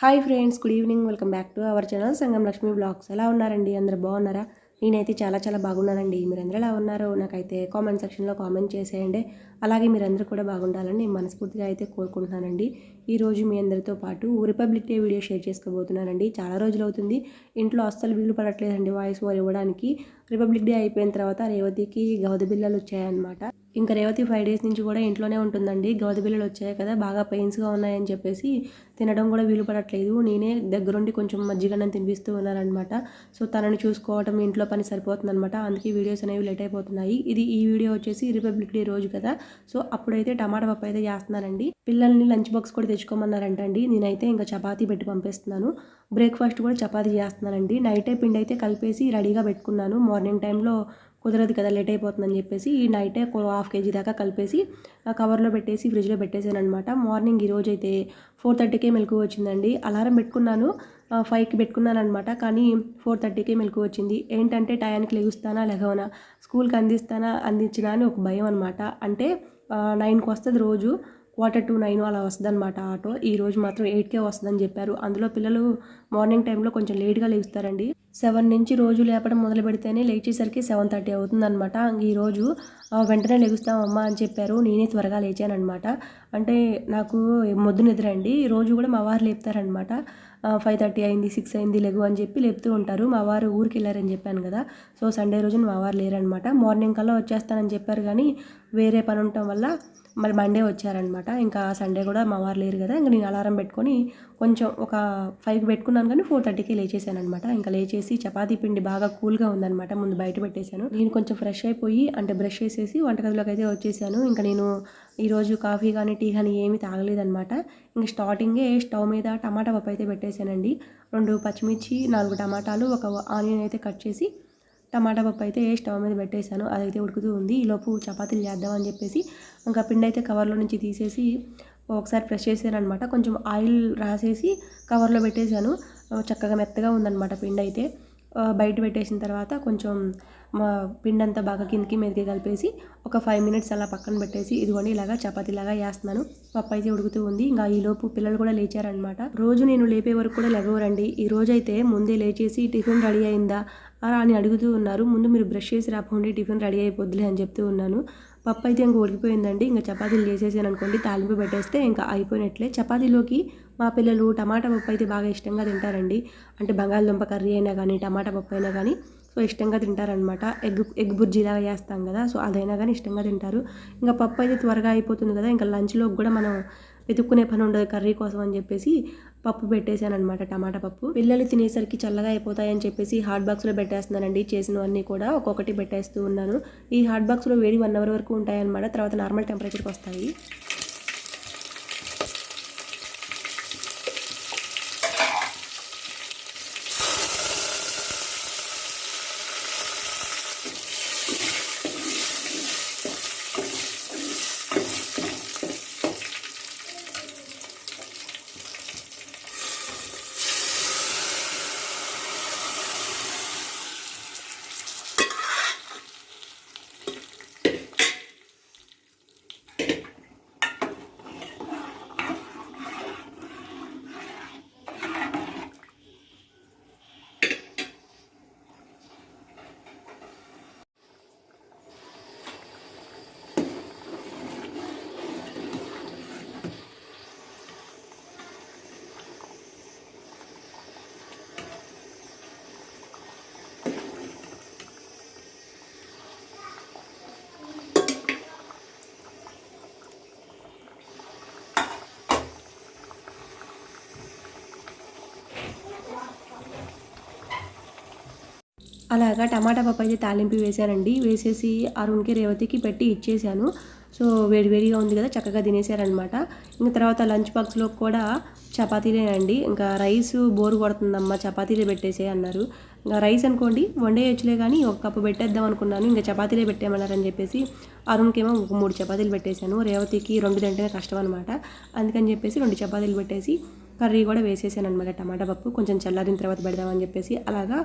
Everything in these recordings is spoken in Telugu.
Hi friends good evening welcome back to our channel Sangam Lakshmi vlogs ఎలా ఉన్నారండి? అందరు బాగున్నారా? నేనైతే చాలా చాలా బాగున్నానండి. మీరందరూ ఎలా ఉన్నారో నాకైతే కామెంట్ సెక్షన్లో కామెంట్ చేసేయండి. అలాగే మీరందరూ కూడా బాగుండాలని నేను మనస్ఫూర్తిగా అయితే కోరుకుంటున్నానండి. ఈరోజు మీ అందరితో పాటు రిపబ్లిక్ డే వీడియో షేర్ చేసుకోబోతున్నానండి. చాలా రోజులు అవుతుంది. ఇంట్లో అస్సలు వీలు పడట్లేదండి వాయిస్ ఓవర్ ఇవ్వడానికి. రిపబ్లిక్ డే అయిపోయిన తర్వాత రేవతికి గౌద బిల్లలు వచ్చాయన్నమాట. ఇంకా రేవతి ఫైవ్ డేస్ నుంచి కూడా ఇంట్లోనే ఉంటుందండి. గౌద బిల్లలు వచ్చాయి కదా బాగా పెయిన్స్గా ఉన్నాయని చెప్పేసి తినడం కూడా వీలు పడట్లేదు. నేనే దగ్గరుండి కొంచెం మజ్జిగన్నం తినిపిస్తూ ఉన్నానమాట సో తనని చూసుకోవటం ఇంట్లో పని సరిపోతుందనమాట అందుకే వీడియోస్ అనేవి లేట్ అయిపోతున్నాయి. ఇది ఈ వీడియో వచ్చేసి రిపబ్లిక్ డే రోజు కదా. సో అప్పుడైతే టమాటా పప్పు అయితే చేస్తున్నానండి. పిల్లల్ని లంచ్ బాక్స్ కూడా తెచ్చుకోమన్నారంటండి. నేనైతే ఇంకా చపాతీ పెట్టి పంపిస్తున్నాను. బ్రేక్ఫాస్ట్ కూడా చపాతీ చేస్తున్నానండి. నైటే పిండి అయితే కలిపేసి రెడీగా పెట్టుకున్నాను. మార్నింగ్ టైంలో కుదరదు కదా లేట్ అయిపోతుందని చెప్పేసి ఈ నైటే హాఫ్ కేజీ దాకా కలిపేసి కవర్లో పెట్టేసి ఫ్రిడ్జ్లో పెట్టేసాను అనమాట మార్నింగ్ ఈరోజు అయితే ఫోర్ థర్టీకే మెలకు వచ్చిందండి. అలారం పెట్టుకున్నాను ఫైవ్కి పెట్టుకున్నాను అనమాట కానీ ఫోర్ థర్టీకే మెలకు వచ్చింది. ఏంటంటే టయానికి లెగుస్తానా లెగవనా? స్కూల్కి అందిస్తానా అందించినా అని ఒక భయం అనమాట అంటే నైన్కి వస్తుంది రోజు. క్వార్టర్ టు నైన్ అలా వస్తుంది అనమాట ఆటో. ఈ రోజు మాత్రం ఎయిట్కే వస్తుందని చెప్పారు. అందులో పిల్లలు మార్నింగ్ టైంలో కొంచెం లేట్గా లేస్తారండి. సెవెన్ నుంచి రోజు లేపడం మొదలు పెడితేనే లేచేసరికి సెవెన్ థర్టీ అవుతుందన్నమాట. ఈరోజు వెంటనే లెగుస్తామమ్మా అని చెప్పారు. నేనే త్వరగా లేచానమాట అంటే నాకు మొద్దు నిద్రండి రోజు కూడా మా వారు లేపుతారనమాట ఫైవ్ థర్టీ అయింది సిక్స్ అయింది లెగు అని చెప్పి లేపుతూ ఉంటారు. మా వారు ఊరికి వెళ్ళారని చెప్పాను కదా. సో సండే రోజున మా వారు లేరనమాట మార్నింగ్ కల్లా వచ్చేస్తానని చెప్పారు కానీ వేరే పని ఉండటం వల్ల మళ్ళీ మండే వచ్చారనమాట. ఇంకా సండే కూడా మా వారు లేరు కదా ఇంకా నేను అలారం పెట్టుకొని కొంచెం ఒక ఫైవ్కి పెట్టుకున్నాను కానీ ఫోర్ థర్టీకి లేచేసాను అనమాట ఇంకా లేచేసి చపాతీ పిండి బాగా కూల్గా ఉందనమాట. ముందు బయట పెట్టేశాను. నేను కొంచెం ఫ్రెష్ అయిపోయి అంటే బ్రష్ చేసేసి వంటగదిలోకి అయితే వచ్చేసాను. ఇంకా నేను ఈరోజు కాఫీ కానీ టీ కానీ ఏమీ తాగలేదనమాట. ఇంకా స్టార్టింగే స్టవ్ మీద టమాటా పప్పు అయితే పెట్టేశానండి. రెండు పచ్చిమిర్చి నాలుగు టమాటాలు ఒక ఆనియన్ అయితే కట్ చేసి టమాటా పప్పు అయితే స్టవ్ మీద పెట్టేశాను అదైతే ఉడుకుతూ ఉంది. ఈలోపు చపాతీలు చేద్దామని చెప్పేసి ఇంకా పిండి అయితే కవర్లో నుంచి తీసేసి ఒకసారి ప్రెస్ చేశాను అనమాట కొంచెం ఆయిల్ రాసేసి కవర్లో పెట్టేశాను. చక్కగా మెత్తగా ఉందన్నమాట పిండి అయితే. బయట పెట్టేసిన తర్వాత కొంచెం మా పిండి అంతా బాగా కిందకి మీదకి కలిపేసి ఒక ఫైవ్ మినిట్స్ అలా పక్కన పెట్టేసి ఇదిగోండి ఇలాగా చపాతీలాగా వేస్తున్నాను పప్పు అయితే ఉడుకుతూ ఉంది. ఇంకా ఈలోపు పిల్లలు కూడా లేచారనమాట రోజు నేను లేపే వరకు కూడా లెగవరండి ఈ రోజైతే ముందే లేచేసి టిఫిన్ రెడీ అయిందా? అలా అని అడుగుతూ ఉన్నారు. ముందు మీరు బ్రష్ చేసి రాపోండి టిఫిన్ రెడీ అయిపోద్దిలే అని చెప్తూ ఉన్నాను. పప్పు అయితే ఇంకా ఉడికిపోయిందండి. ఇంకా చపాతీలు చేసేసాను అనుకోండి తాలింపు పెట్టేస్తే ఇంకా అయిపోయినట్లే. చపాతీలోకి మా పిల్లలు టమాటా పప్పు అయితే బాగా ఇష్టంగా తింటారండి. అంటే బంగాళదుంప కర్రీ అయినా కానీ టమాటా పప్పు అయినా కానీ సో ఇష్టంగా తింటారనమాట ఎగ్ ఎగ్ బుర్జీలాగా చేస్తాం కదా సో అదైనా కానీ ఇష్టంగా తింటారు. ఇంకా పప్పు అయితే త్వరగా అయిపోతుంది కదా ఇంకా లంచ్లోకి కూడా మనం వెతుక్కునే పని ఉండదు కర్రీ కోసం అని చెప్పేసి పప్పు పెట్టేశాను అనమాట టమాటా పప్పు. పిల్లలు తినేసరికి చల్లగా అయిపోతాయని చెప్పేసి హాట్ బాక్స్లో పెట్టేస్తున్నానండి చేసినవన్నీ కూడా ఒక్కొక్కటి పెట్టేస్తూ ఉన్నాను. ఈ హాట్ బాక్స్లో వేడి వన్ అవర్ వరకు ఉంటాయన్నమాట తర్వాత నార్మల్ టెంపరేచర్కి వస్తాయి. అలాగా టమాటా పప్పు అయితే తాలింపు వేశానండి వేసేసి అరుణ్కి రేవతికి పెట్టి ఇచ్చేసాను సో వేడివేడిగా ఉంది కదా చక్కగా తినేసారనమాట ఇంకా తర్వాత లంచ్ బాక్స్లో కూడా చపాతీలేనండి ఇంకా రైస్ బోరు కొడుతుందమ్మా చపాతీలే పెట్టేసే అన్నారు. ఇంకా రైస్ అనుకోండి వండేయచ్చులే కానీ ఒక కప్పు పెట్టేద్దాం అనుకున్నాను. ఇంకా చపాతీలే పెట్టేయమన్నారని చెప్పేసి అరుణ్కేమో ఒక మూడు చపాతీలు పెట్టేశాను. రేవతికి రెండు తింటేనే కష్టం అనమాట అందుకని చెప్పేసి రెండు చపాతీలు పెట్టేసి కర్రీ కూడా వేసేసాను అనమాట టమాటా పప్పు కొంచెం చల్లారిన తర్వాత పెడదామని చెప్పేసి అలాగా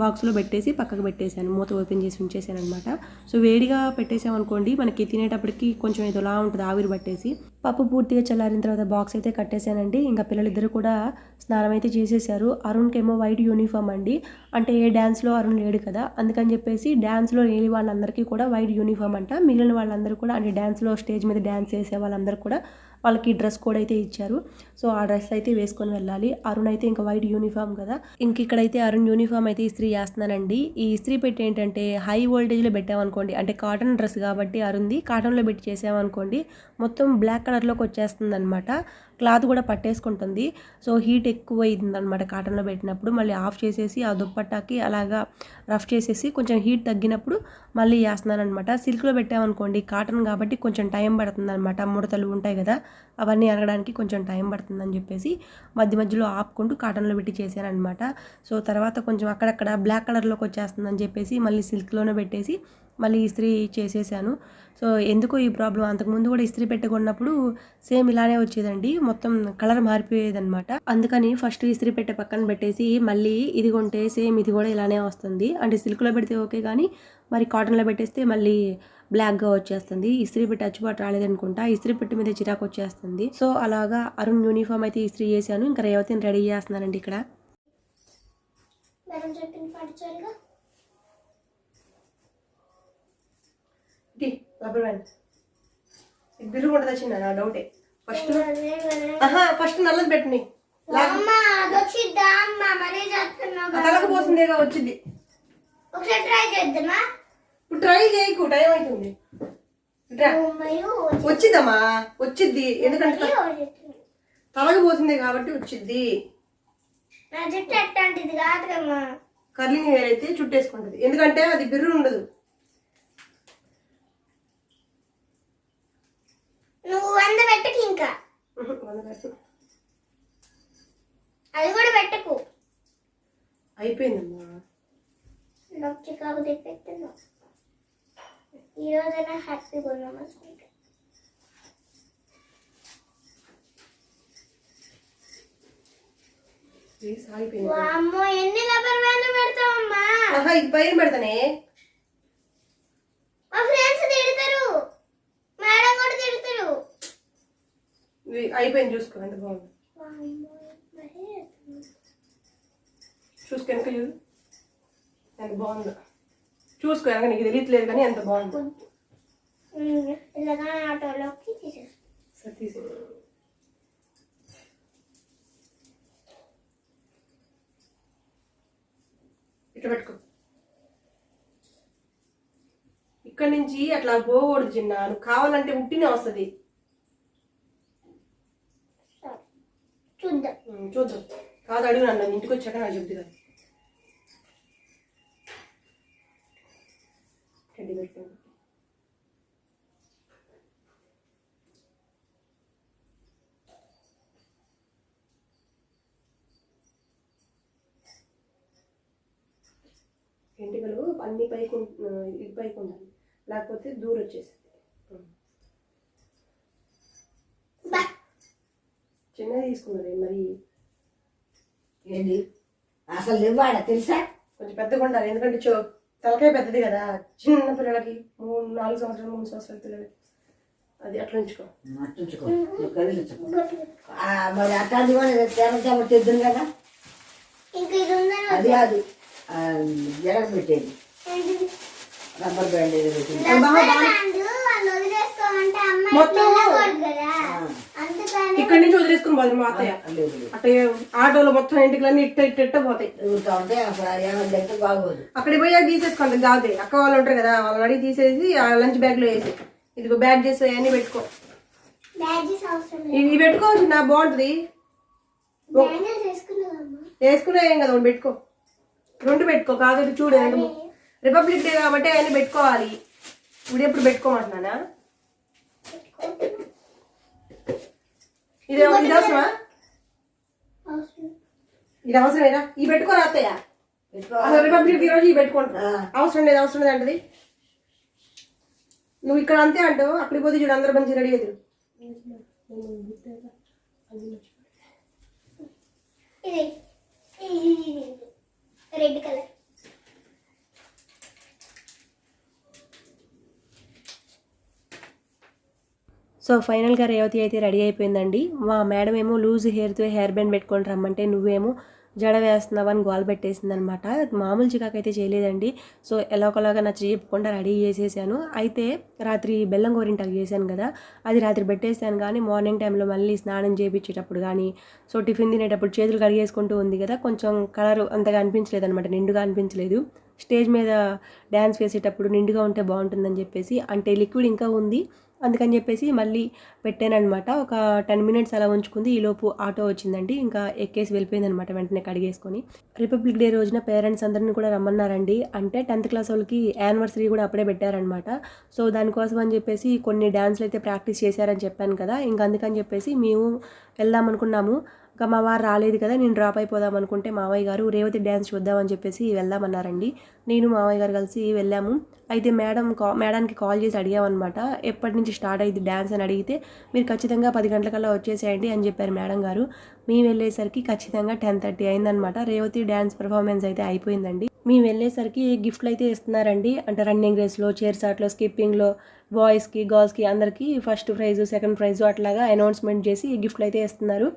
బాక్స్లో పెట్టేసి పక్కకు పెట్టేశాను. మూత ఓపెన్ చేసి ఉంచేసాను అనమాట సో వేడిగా పెట్టేసామనుకోండి మనకి తినేటప్పటికి కొంచెం ఇదిలా ఉంటుంది ఆవిరి పట్టేసి. పప్పు పూర్తిగా చల్లారిన తర్వాత బాక్స్ అయితే కట్టేశానండి. ఇంకా పిల్లలిద్దరు కూడా స్నానం అయితే చేసేసారు. అరుణ్కి ఏమో వైట్ యూనిఫామ్ అండి. అంటే ఏ డ్యాన్స్లో అరుణ్ లేడు కదా అందుకని చెప్పేసి డ్యాన్స్లో లేని వాళ్ళందరికీ కూడా వైట్ యూనిఫామ్ అంట. మిగిలిన వాళ్ళందరూ కూడా అంటే డ్యాన్స్లో స్టేజ్ మీద డ్యాన్స్ చేసే వాళ్ళందరూ కూడా వాళ్ళకి డ్రెస్ కోడ్ అయితే ఇచ్చారు. సో ఆ డ్రెస్ అయితే వేసుకొని వెళ్ళాలి. అరుణ్ అయితే ఇంకా వైట్ యూనిఫామ్ కదా. ఇంక ఇక్కడైతే అరుణ్ యూనిఫామ్ అయితే ఇస్త్రీ చేస్తున్నానండి ఈ ఇస్త్రీ పెట్టి ఏంటంటే హై వోల్టేజ్లో పెట్టామనుకోండి అంటే కాటన్ డ్రెస్ కాబట్టి అరుంది. కాటన్లో పెట్టి చేసామనుకోండి మొత్తం బ్లాక్ కలర్లోకి వచ్చేస్తుంది అనమాట క్లాత్ కూడా పట్టేసుకుంటుంది. సో హీట్ ఎక్కువ అయిందనమాట కాటన్లో పెట్టినప్పుడు. మళ్ళీ ఆఫ్ చేసేసి ఆ దుప్పట్టాకి అలాగా రఫ్ చేసేసి కొంచెం హీట్ తగ్గినప్పుడు మళ్ళీ వేస్తున్నానమాట సిల్క్లో పెట్టామనుకోండి కాటన్ కాబట్టి కొంచెం టైం పడుతుంది అనమాట ముడతలు ఉంటాయి కదా అవన్నీ అనగడానికి కొంచెం టైం పడుతుందని చెప్పేసి మధ్య మధ్యలో ఆపుకుంటూ కాటన్లో పెట్టి చేశాను అనమాట సో తర్వాత కొంచెం అక్కడక్కడ బ్లాక్ కలర్లోకి వచ్చేస్తుందని చెప్పేసి మళ్ళీ సిల్క్లోనే పెట్టేసి మళ్ళీ ఇస్త్రీ చేసేసాను. సో ఎందుకో ఈ ప్రాబ్లం? అంతకుముందు కూడా ఇస్త్రీ పెట్టుకున్నప్పుడు సేమ్ ఇలానే వచ్చేదండి. మొత్తం కలర్ మారిపోయేదన్నమాట. అందుకని ఫస్ట్ ఇస్త్రీ పెట్టే పక్కన పెట్టేసి మళ్ళీ ఇది కొంటే సేమ్ ఇది కూడా ఇలానే వస్తుంది. అంటే సిల్క్లో పెడితే ఓకే కానీ మరి కాటన్లో పెట్టేస్తే మళ్ళీ బ్లాక్గా వచ్చేస్తుంది. ఇస్త్రీ పెట్టి అచ్చుబాటు రాలేదనుకుంటా. ఇస్త్రీ పెట్టి మీద చిరాకు వచ్చేస్తుంది. సో అలాగా అరుణ్ యూనిఫామ్ అయితే ఇస్త్రీ చేశాను. ఇంకా రేవతిని రెడీ చేస్తున్నానండి ఇక్కడ మేడం చెప్పింది పాటించాలిగా ఇది రబ్బర్ బ్యాండ్ బిర్రు కూడా తెచ్చిందా? నా డౌటే ఫస్ట్ ఆహా ఫస్ట్ నల్లది పెట్టిని అమ్మ అదొచ్చిద్దా అమ్మ మరీ చేస్తున్నావు కదా. తలకు పోసిందేగా వచ్చింది. ఇప్పుడు ట్రై చేయకు టైం అవుతుంది. వచ్చిద్దమ్మా వచ్చిద్ది ఎందుకంటే త- వచ్చి- తలకు పోసిందే కాబట్టి వచ్చిద్ది కర్లింగ్ హెయిర్ అయితే చుట్టేసుకుంటది. ఎందుకంటే అది బిర్రు ఉండదు. నువ్వు వంద పెట్టకు ఇంకా. అది కూడా పెట్టకు. అయిపోయిందమ్మా. చికాకు తెప్పెట్టాను ఈ రోజైనా హ్యాపీగా ఉన్నాం అనుకుంటా వామ్మో ఎన్ని రబ్బర్ బ్యాండ్లు పెడతావమ్మా? ఇది పైన పెడతానే. మా ఫ్రెండ్స్ తిడతారు మేడం కూడా తిడతారు ఇది అయిపోయింది చూసుకో ఎంత బాగుంది. చూసుకో వెనక చూడు. ఎంత బాగుందో. చూసుకో వెనక నీకు తెలియట్లేదు కానీ ఎంత బాగుందో. తీసే ఇట్లా పెట్టుకో. ఇక్కడి నుంచి అట్లా పోకూడదు చిన్న నువ్వు కావాలంటే ఉట్టినే వస్తుంది. చూద్దాం చూద్దాం. కాదు అడుగు నన్ను ఇంటికి వచ్చాక నాకు చెప్తుంది రెడీ పెట్టుకోండి అన్ని పైకి ఇది పైకి ఉండాలి. లేకపోతే దూరం వచ్చేసింది చిన్నది తీసుకున్నది మరి? ఏంటి? అసలు ఇవ్వాడ తెలుసా? కొంచెం పెద్దగా ఉండాలి ఎందుకంటే చో తలకాయ పెద్దది కదా. చిన్న పిల్లలకి మూడు నాలుగు సంవత్సరాలు మూడు సంవత్సరాల పిల్లలకి. అది అట్లా ఉంచుకో. మరి అట్లాంటి కూడా తెద్దును కదా? ఇంకా ఇది ఉందని అది కాదు. ఆ, జరగ పెట్టేది? రబ్బర్ బ్యాండ్ పెట్టింది. వాళ్ళు మొత్తం- ఇక్కడి నుంచి వదిలేసుకుని పోదు మా అత్తయ్య. అట్లా ఆటోలో మొత్తం ఇంటికి ఇట్ట ఇట్ట ఇట్ట పోతాయి. అక్కడికి పోయి అది తీసేసుకోండి జాగ్రత్త అక్క వాళ్ళు ఉంటారు కదా వాళ్ళని అడిగి తీసేసి ఆ లంచ్ బ్యాగ్లో వేసి. ఇదిగో బ్యాగ్ చేసి అవన్నీ పెట్టుకో. ఇవి పెట్టుకోవచ్చు నా బాగుంటుంది. వేసుకున్నా ఏం కదా ఒకటి పెట్టుకో. రెండు పెట్టుకో కాదు చూడు రిపబ్లిక్ డే కాబట్టి అవన్నీ పెట్టుకోవాలి. ఇప్పుడు ఎప్పుడు పెట్టుకోమంటున్నానా? ఇది ఇది అవసరమా? అవసరం. ఇది అవసరమేనా? ఈ పెట్టుకోరా అత్తయ్య. పెట్టుకో. అసలు రిపబ్లిక్ డే రోజు ఈ పెట్టుకుంటా. అవసరం లేదు అవసరం లేదు అంటది. నువ్వు ఇక్కడ అంతే అంటావు అక్కడికి పోతే చూడు అందరూ మంచి రెడీ అవుతారు. Red colour. సో ఫైనల్గా రేవతి అయితే రెడీ అయిపోయిందండి. మా మేడం ఏమో లూజ్ హెయిర్తో హెయిర్ బ్యాండ్ పెట్టుకొని రమ్మంటే నువ్వేమో జడ వేస్తున్నావని గోల్ పెట్టేసింది అనమాట మామూలు చికాకైతే అయితే చేయలేదండి. సో ఎలా ఒకలాగా నచ్చ చెప్పకుండా రెడీ చేసేసాను. అయితే రాత్రి బెల్లం గోరింటాకు చేశాను కదా అది రాత్రి పెట్టేసాను కానీ మార్నింగ్ టైంలో మళ్ళీ స్నానం చేయించేటప్పుడు కానీ సో టిఫిన్ తినేటప్పుడు చేతులు కడిగేసుకుంటూ ఉంది కదా కొంచెం కలర్ అంతగా అనిపించలేదు అనమాట నిండుగా అనిపించలేదు. స్టేజ్ మీద డ్యాన్స్ వేసేటప్పుడు నిండుగా ఉంటే బాగుంటుందని చెప్పేసి అంటే లిక్విడ్ ఇంకా ఉంది. అందుకని చెప్పేసి మళ్ళీ పెట్టానమాట ఒక టెన్ మినిట్స్ అలా ఉంచుకుంది. ఈలోపు ఆటో వచ్చిందండి. ఇంకా ఎక్కేసి వెళ్ళిపోయింది అనమాట వెంటనే కడిగేసుకొని. రిపబ్లిక్ డే రోజున పేరెంట్స్ అందరిని కూడా రమ్మన్నారండి. అంటే టెన్త్ క్లాస్ వాళ్ళకి యానివర్సరీ కూడా అప్పుడే పెట్టారనమాట సో దానికోసం అని చెప్పేసి కొన్ని డ్యాన్స్లు అయితే ప్రాక్టీస్ చేశారని చెప్పాను కదా. ఇంకా అందుకని చెప్పేసి మేము వెళ్దాం అనుకున్నాము. ఇంకా మా వారు రాలేదు కదా నేను డ్రాప్ అయిపోదాం అనుకుంటే మావయ్య గారు రేవతి డ్యాన్స్ చూద్దామని చెప్పేసి వెళ్దామన్నారండి. నేను మావయ్య గారు కలిసి వెళ్ళాము. అయితే మేడం కా మేడానికి కాల్ చేసి అడిగామన్నమాట. ఎప్పటి నుంచి స్టార్ట్ అయ్యింది డ్యాన్స్ అని అడిగితే మీరు ఖచ్చితంగా పది గంటలకల్లా వచ్చేసేయండి అని చెప్పారు మేడం గారు. మేము వెళ్ళేసరికి ఖచ్చితంగా టెన్ థర్టీ అయిందనమాట రేవతి డ్యాన్స్ పర్ఫార్మెన్స్ అయితే అయిపోయిందండి. మేము వెళ్ళేసరికి గిఫ్ట్లు అయితే ఇస్తున్నారండి. అంటే రన్నింగ్ రేస్లో చైర్ షాట్లో స్కిప్పింగ్లో బాయ్స్కి గర్ల్స్కి అందరికీ ఫస్ట్ ప్రైజ్ సెకండ్ ప్రైజ్ అట్లాగా అనౌన్స్మెంట్ చేసి గిఫ్ట్లు అయితే ఇస్తున్నారు.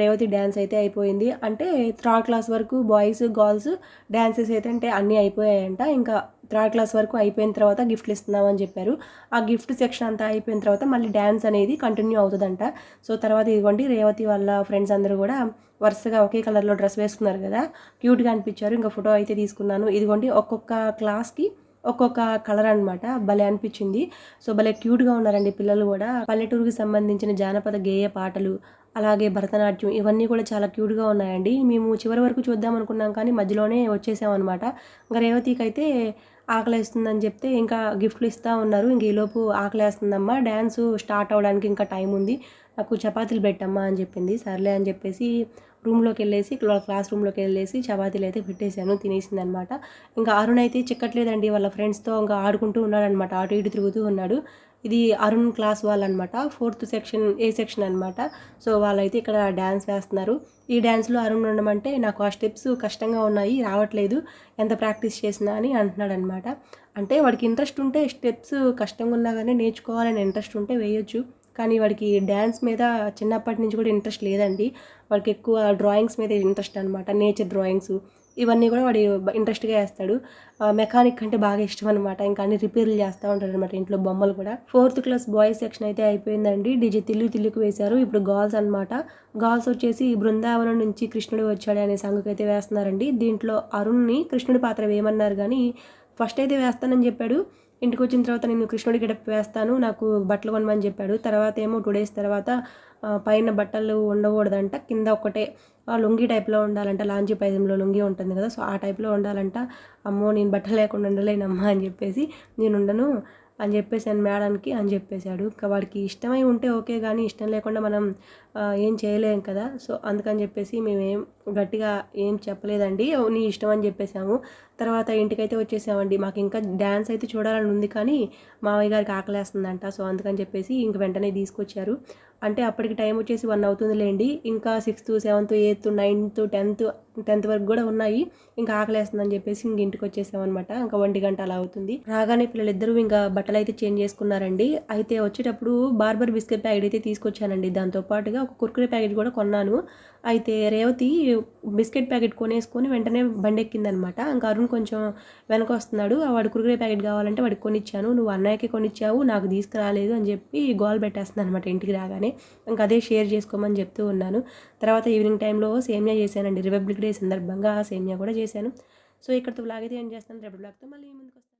రేవతి డ్యాన్స్ అయితే అయిపోయింది. అంటే థర్డ్ క్లాస్ వరకు బాయ్స్ గర్ల్స్ డ్యాన్సెస్ అయితే అంటే అన్నీ అయిపోయాయంట. ఇంకా థర్డ్ క్లాస్ వరకు అయిపోయిన తర్వాత గిఫ్ట్లు ఇస్తున్నామని చెప్పారు. ఆ గిఫ్ట్ సెక్షన్ అంతా అయిపోయిన తర్వాత మళ్ళీ డ్యాన్స్ అనేది కంటిన్యూ అవుతుందంట. సో తర్వాత ఇదిగోండి రేవతి వాళ్ళ ఫ్రెండ్స్ అందరూ కూడా వరుసగా ఒకే కలర్లో డ్రెస్ వేసుకున్నారు కదా. క్యూట్గా అనిపించారు. ఇంకా ఫోటో అయితే తీసుకున్నాను. ఇదిగోండి ఒక్కొక్క క్లాస్కి ఒక్కొక్క కలర్ అనమాట భలే అనిపించింది. సో భలే క్యూట్గా ఉన్నారండి పిల్లలు కూడా. పల్లెటూరుకి సంబంధించిన జానపద గేయ పాటలు అలాగే భరతనాట్యం ఇవన్నీ కూడా చాలా క్యూట్గా ఉన్నాయండి. మేము చివరి వరకు చూద్దాం అనుకున్నాం కానీ మధ్యలోనే వచ్చేసామన్నమాట ఇంకా రేవతికి అయితే ఆకలేస్తుందని చెప్తే ఇంకా గిఫ్ట్లు ఇస్తూ ఉన్నారు. ఇంక ఈలోపు ఆకలేస్తుందమ్మా. డ్యాన్స్ స్టార్ట్ అవ్వడానికి ఇంకా టైం ఉంది. నాకు చపాతీలు పెట్టమ్మా అని చెప్పింది. సర్లే అని చెప్పేసి రూమ్లోకి వెళ్ళేసి వాళ్ళ క్లాస్ రూమ్లోకి వెళ్ళేసి చపాతీలు అయితే పెట్టేశాను తినేసింది అనమాట ఇంకా అరుణ్ అయితే చిక్కట్లేదండి వాళ్ళ ఫ్రెండ్స్తో ఇంకా ఆడుకుంటూ ఉన్నాడనమాట అటు ఇటు తిరుగుతూ ఉన్నాడు. ఇది అరుణ్ క్లాస్ వాళ్ళనమాట ఫోర్త్ సెక్షన్ ఏ సెక్షన్ అనమాట. సో వాళ్ళైతే ఇక్కడ డ్యాన్స్ వేస్తున్నారు. ఈ డ్యాన్స్లో అరుణ్ ఉండమంటే నాకు ఆ స్టెప్స్ కష్టంగా ఉన్నాయి రావట్లేదు ఎంత ప్రాక్టీస్ చేసినా అని అంటున్నాడు అనమాట అంటే వాడికి ఇంట్రెస్ట్ ఉంటే స్టెప్స్ కష్టంగా ఉన్నా కానీ నేర్చుకోవాలని ఇంట్రెస్ట్ ఉంటే వేయొచ్చు. కానీ వాడికి డ్యాన్స్ మీద చిన్నప్పటి నుంచి కూడా ఇంట్రెస్ట్ లేదండి. వాడికి ఎక్కువ డ్రాయింగ్స్ మీద ఇంట్రెస్ట్ అనమాట నేచర్ డ్రాయింగ్స్ ఇవన్నీ కూడా వాడు ఇంట్రెస్ట్గా వేస్తాడు. మెకానిక్ అంటే బాగా ఇష్టం అనమాట ఇంకా అన్ని రిపేర్లు చేస్తూ ఉంటాడు అనమాట ఇంట్లో బొమ్మలు కూడా. ఫోర్త్ క్లాస్ బాయ్స్ సెక్షన్ అయితే అయిపోయిందండి. డీజే తిల్లు తిల్లుకు వేశారు. ఇప్పుడు గర్ల్స్ అనమాట గర్ల్స్ వచ్చేసి బృందావనం నుంచి కృష్ణుడు వచ్చాడు అనే సంగతి అయితే వేస్తున్నారండి. దీంట్లో అరుణ్ని కృష్ణుడి పాత్ర వేయమన్నారు కానీ ఫస్ట్ అయితే వేస్తానని చెప్పాడు. ఇంటికి వచ్చిన తర్వాత నేను కృష్ణుడి గడప వేస్తాను నాకు బట్టలు కొనమని చెప్పాడు. తర్వాత ఏమో టూ డేస్ తర్వాత పైన బట్టలు ఉండకూడదంట కింద ఒకటే ఆ, టైప్లో ఉండాలంట లాంచీ పైజంలో లుంగీ ఉంటుంది కదా సో ఆ టైప్లో ఉండాలంట. అమ్మో నేను బట్టలు లేకుండా ఉండలేనమ్మా అని చెప్పేసి నేను ఉండను. అని చెప్పేసాను మేడానికి అని చెప్పేశాడు. ఇంకా వాడికి ఇష్టమై ఉంటే ఓకే కానీ ఇష్టం లేకుండా మనం ఏం చేయలేం కదా. సో అందుకని చెప్పేసి మేమేం గట్టిగా ఏం చెప్పలేదండి. నీ ఇష్టం అని చెప్పేసాము తర్వాత ఇంటికైతే వచ్చేసామండి. మాకు ఇంకా డ్యాన్స్ అయితే చూడాలని ఉంది కానీ మావయ్య గారికి ఆకలేస్తుందంట. సో అందుకని చెప్పేసి ఇంక వెంటనే తీసుకొచ్చారు. అంటే అప్పటికి టైం వచ్చేసి వన్ అవుతుందిలేండి. ఇంకా sixth seventh eighth ninth tenth tenth వరకు కూడా ఉన్నాయి. ఇంకా ఆకలేస్తుందని చెప్పేసి ఇంక ఇంటికి వచ్చేసామన్నమాట. ఇంకా ఒంటి గంట అలా అవుతుంది. రాగానే పిల్లలిద్దరూ ఇంకా బట్టలు అయితే చేంజ్ చేసుకున్నారండి. అయితే వచ్చేటప్పుడు బార్బర్ బిస్కెట్ ప్యాకెట్ అయితే తీసుకొచ్చానండి. దాంతో పాటుగా ఒక కుర్కురే ప్యాకెట్ కూడా కొన్నాను. అయితే రేవతి బిస్కెట్ ప్యాకెట్ కొనేసుకొని వెంటనే బండి ఎక్కిందనమాట ఇంకా అరుణ్ కొంచెం వెనక వస్తున్నాడు ఆ వాడు కురుకురే ప్యాకెట్ కావాలంటే వాడికి కొనిచ్చాను. నువ్వు అన్నయ్యకి కొనిచ్చావు నాకు తీసుకురాలేదు అని చెప్పి గోల్ పెట్టేస్తున్నాను అనమాట ఇంటికి రాగానే. ఇంకా అదే షేర్ చేసుకోమని చెప్తూ ఉన్నాను. తర్వాత ఈవినింగ్ టైంలో సేమియా చేశానండి. రిపబ్లిక్ డే సందర్భంగా సేమియా కూడా చేశాను. సో ఇక్కడతో బ్లాగ్ అయితే ఏం చేస్తాను. రేపు బ్లాగ్తో మళ్ళీ ముందుకు